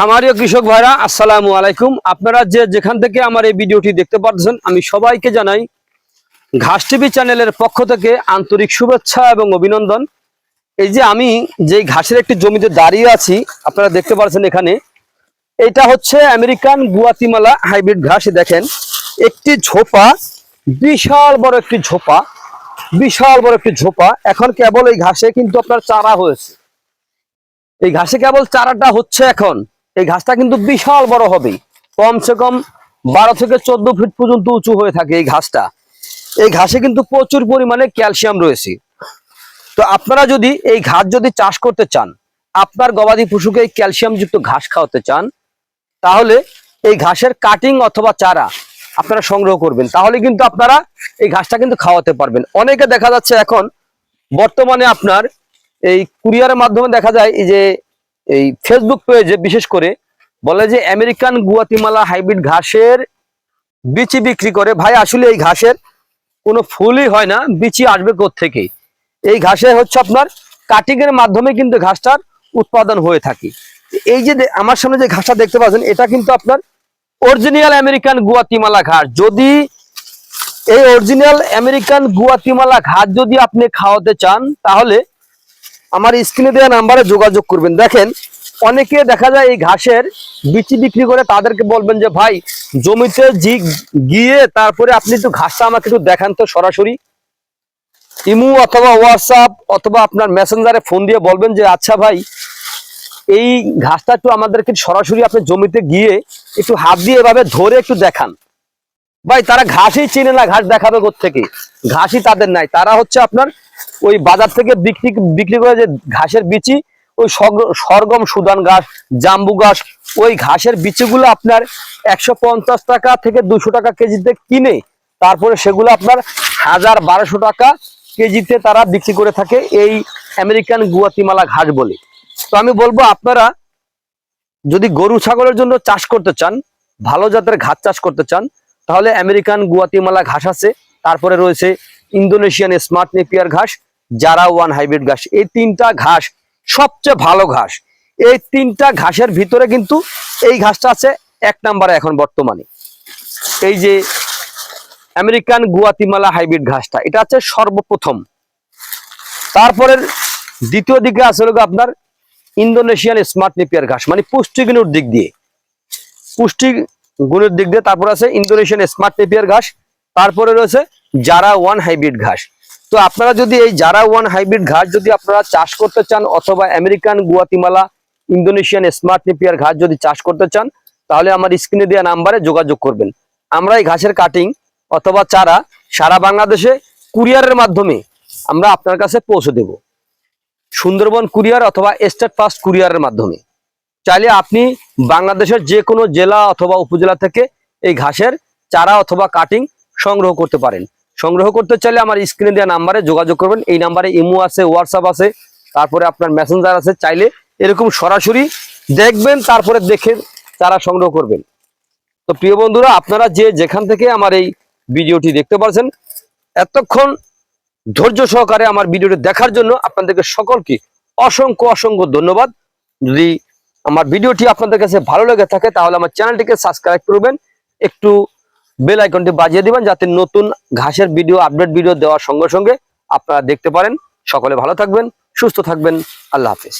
খামারীয় কৃষক ভাইরা, আসসালামু আলাইকুম। আপনারা যে যেখান থেকে আমার এই ভিডিওটি দেখতে পাচ্ছেন আমি সবাইকে জানাই ঘাস টিভি চ্যানেলের পক্ষ থেকে আন্তরিক শুভেচ্ছা এবং অভিনন্দন। এই যে আমি যে ঘাসের একটি জমিতে দাঁড়িয়ে আছি, আপনারা দেখতে পাচ্ছেন এখানে, এটা হচ্ছে আমেরিকান গুয়াতিমালা হাইব্রিড ঘাস। দেখেন, একটি ঝোপা, বিশাল বড় একটি ঝোপা, বিশাল বড় একটি ঝোপা। এখন কেবল এই ঘাসে কিন্তু আপনার চারা হয়েছে। এই ঘাসে কেবল চারাটা হচ্ছে এখন। এই ঘাসটা কিন্তু বিশাল বড় হবে কমসে কম বারো থেকে চোদ্দ ফিট পর্যন্ত উঁচু হয়ে থাকে এই ঘাসটা। এই ঘাসে কিন্তু প্রচুর পরিমাণে ক্যালসিয়াম রয়েছে। তো আপনারা যদি এই ঘাস যদি চাষ করতে চান, আপনার গবাদি পশুকে এই ক্যালসিয়াম যুক্ত ঘাস খাওয়াতে চান, তাহলে এই ঘাসের কাটিং অথবা চারা আপনারা সংগ্রহ করবেন। তাহলে কিন্তু আপনারা এই ঘাসটা কিন্তু খাওয়াতে পারবেন। অনেকে দেখা যাচ্ছে এখন বর্তমানে আপনার এই কুরিয়ারের মাধ্যমে দেখা যায় যে এই ফেসবুক পেজে বিশেষ করে বলে যে আমেরিকান গুয়াতিমালা হাইব্রিড ঘাসের বিচি বিক্রি করে। ভাই, আসলে এই ঘাসের কোনো ফুলই হয় না, বিচি আসবে থেকে এই ঘাসে হচ্ছে আপনার কাটিং এর মাধ্যমে কিন্তু ঘাসটার উৎপাদন হয়ে থাকে। এই যে আমার সামনে যে ঘাসটা দেখতে পাচ্ছেন, এটা কিন্তু আপনার অরিজিনাল আমেরিকান গুয়াতিমালা ঘাস। যদি এই অরিজিনাল আমেরিকান গুয়াতিমালা ঘাস যদি আপনি খাওয়াতে চান, তাহলে আমার স্ক্রিনে দেওয়া নাম্বারে যোগাযোগ করবেন। দেখেন, অনেকে দেখা যায় এই ঘাসের বিচি বিক্রি করে তাদেরকে বলবেন যে, ভাই, জমিতে গিয়ে তারপরে আপনি একটু ঘাসটা আমাকে একটু দেখান তো সরাসরি। ইমু অথবা হোয়াটসঅ্যাপ অথবা আপনার মেসেঞ্জারে ফোন দিয়ে বলবেন যে আচ্ছা ভাই, এই ঘাসটা একটু আমাদেরকে সরাসরি আপনি জমিতে গিয়ে একটু হাত দিয়ে এভাবে ধরে একটু দেখান। ভাই, তারা ঘাসই চেনে না, ঘাস দেখাবে থেকে ঘাসই তাদের নাই। তারা হচ্ছে আপনার ওই বাজার থেকে বিক্রি বিক্রি করে যে ঘাসের বিচি, ওই সরগম সুদান ঘাস, জাম্বু ঘাস, ওই ঘাসের বিচিগুলো আপনার একশো পঞ্চাশ টাকা থেকে দুশো টাকা কেজিতে কিনে, তারপরে সেগুলো আপনার হাজার বারোশো টাকা কেজিতে তারা বিক্রি করে থাকে এই আমেরিকান গুয়াতিমালা ঘাস বলে। তো আমি বলব, আপনারা যদি গরু ছাগলের জন্য চাষ করতে চান, ভালো জাতের ঘাস চাষ করতে চান তাহলে আমেরিকান গুয়াতিমালা ঘাস আছে, তারপরে রয়েছে ইন্দোনেশিয়ান স্মার্ট নেপিয়ার ঘাস, জারা ওয়ান হাইব্রিড ঘাস। এই তিনটা ঘাস সবচেয়ে ভালো ঘাস। এই তিনটা ঘাসের ভিতরে কিন্তু এই ঘাসটা আছে এক নাম্বারে এখন বর্তমানে। এই যে আমেরিকান গুয়াতিমালা হাইব্রিড ঘাসটা, এটা আছে সর্বপ্রথম। তারপরে দ্বিতীয় দিকে আছে আপনার ইন্দোনেশিয়ান স্মার্ট নেপিয়ার ঘাস মানে পুষ্টিগুণের দিক দিয়ে। পুষ্টি গুণের দিক দিয়ে তারপর আছে ইন্দোনেশিয়ান স্মার্ট নেপিয়ার ঘাস, তারপরে রয়েছে জারা ওয়ান হাইব্রিড ঘাস। তো আপনারা যদি এই জারা ওয়ান হাইব্রিড ঘাস যদি আপনারা চাষ করতে চান অথবা American, Guatemala, Indonesian smart Napier ঘাস যদি চাষ করতে চান, তাহলে আমার স্ক্রিনে দেওয়া নাম্বারে যোগাযোগ করবেন। আমরা এই ঘাসের কাটিং অথবা চারা সারা বাংলাদেশে কুরিয়ারের মাধ্যমে আমরা আপনার কাছে পৌঁছে দেব। সুন্দরবন কুরিয়ার অথবা স্টেট ফাস্ট কুরিয়ারের মাধ্যমে। চাইলে আপনি বাংলাদেশের যে কোনো জেলা অথবা উপজেলা থেকে এই ঘাসের চারা অথবা কাটিং সংগ্রহ করতে পারেন। সংগ্রহ করতে চাইলে আমার স্ক্রিনে দেওয়া নাম্বারে যোগাযোগ করবেন। এই নাম্বারে ইমো আছে হোয়াটসঅ্যাপ আছে, তারপরে আপনার মেসেঞ্জার আছে। চাইলে এরকম সরাসরি দেখবেন, তারপরে দেখে চারা সংগ্রহ করবেন। তো প্রিয় বন্ধুরা, আপনারা যে যেখান থেকে আমার এই ভিডিওটি দেখতে পাচ্ছেন এতক্ষণ ধৈর্য সহকারে আমার ভিডিওটি দেখার জন্য আপনাদেরকে সকলকে অসংখ্য অসংখ্য ধন্যবাদ। যদি আমার ভিডিওটি আপনাদের কাছে ভালো লেগে থাকে, তাহলে আমার চ্যানেলটিকে সাবস্ক্রাইব করবেন। একটু বেল আইকনটি বাজিয়ে দিবেন যাতে নতুন ঘাসের ভিডিও, আপডেট ভিডিও দেওয়ার সঙ্গে সঙ্গে আপনারা দেখতে পারেন। সকলে ভালো থাকবেন, সুস্থ থাকবেন। আল্লাহ হাফেজ।